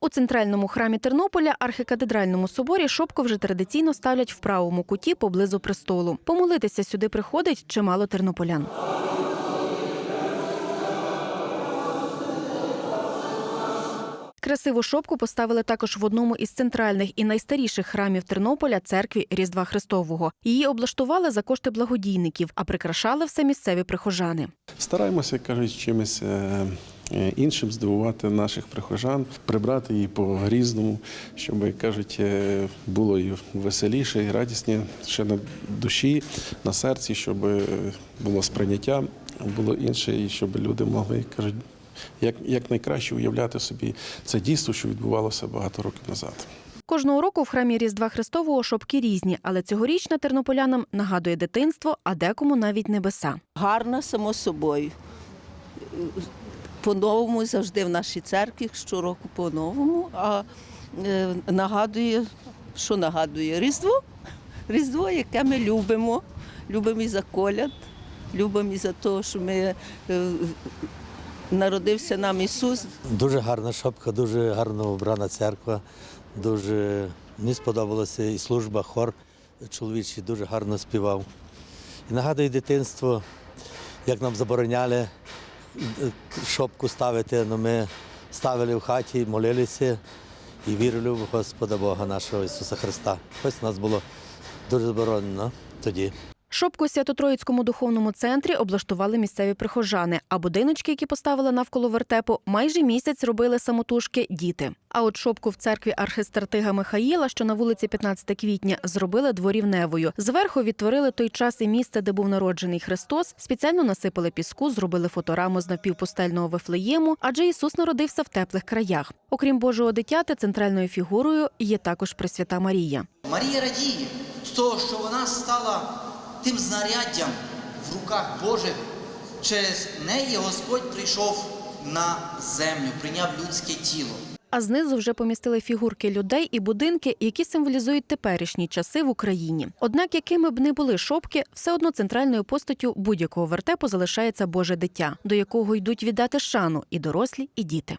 У центральному храмі Тернополя, архікатедральному соборі, шопку вже традиційно ставлять в правому куті поблизу престолу. Помолитися сюди приходить чимало тернополян. Красиву шопку поставили також в одному із центральних і найстаріших храмів Тернополя церкві Різдва Христового. Її облаштували за кошти благодійників, а прикрашали все місцеві прихожани. Стараємося, кажуть, чимось е, іншим здивувати наших прихожан, прибрати її по різному, щоб як кажуть, е, було і веселіше, і радісні ще на душі, на серці, щоб е, було сприйняття, було інше, і щоб люди могли як кажуть. Як, як найкраще уявляти собі це дійство, що відбувалося багато років назад. Кожного року в храмі Різдва Христового шопки різні, але цьогорічна тернополянам нагадує дитинство, а декому навіть небеса. Гарна, само собою. По-новому завжди в нашій церкві, щороку по-новому. А е, нагадує, що нагадує? Різдво. Різдво, яке ми любимо. Любимо і за коляд, любимо і за те, що ми е, народився нам Ісус. Дуже гарна шапка, дуже гарно обрана церква. Дуже мені сподобалася і служба, хор чоловічий дуже гарно співав. І нагадує дитинство, як нам забороняли шопку ставити, але ми ставили в хаті, молилися і вірили в Господа Бога нашого Ісуса Христа. Ось нас було дуже заборонено тоді. Шопку у Свято-Троїцькому духовному центрі облаштували місцеві прихожани, а будиночки, які поставили навколо вертепу, майже місяць робили самотужки діти. А от шопку в церкві архистратига Михаїла, що на вулиці 15 квітня, зробили дворівневою. Зверху відтворили той час і місце, де був народжений Христос. Спеціально насипали піску, зробили фотораму з напівпустельного вифлеєму, адже Ісус народився в теплих краях. Окрім Божого дитяти, центральною фігурою є також Пресвята Марія. Марія радіє з того, що вона стала тим знаряддям в руках Божих. Через неї Господь прийшов на землю, прийняв людське тіло. А знизу вже помістили фігурки людей і будинки, які символізують теперішні часи в Україні. Однак, якими б не були шопки, все одно центральною постаттю будь-якого вертепу залишається Боже дитя, до якого йдуть віддати шану і дорослі, і діти.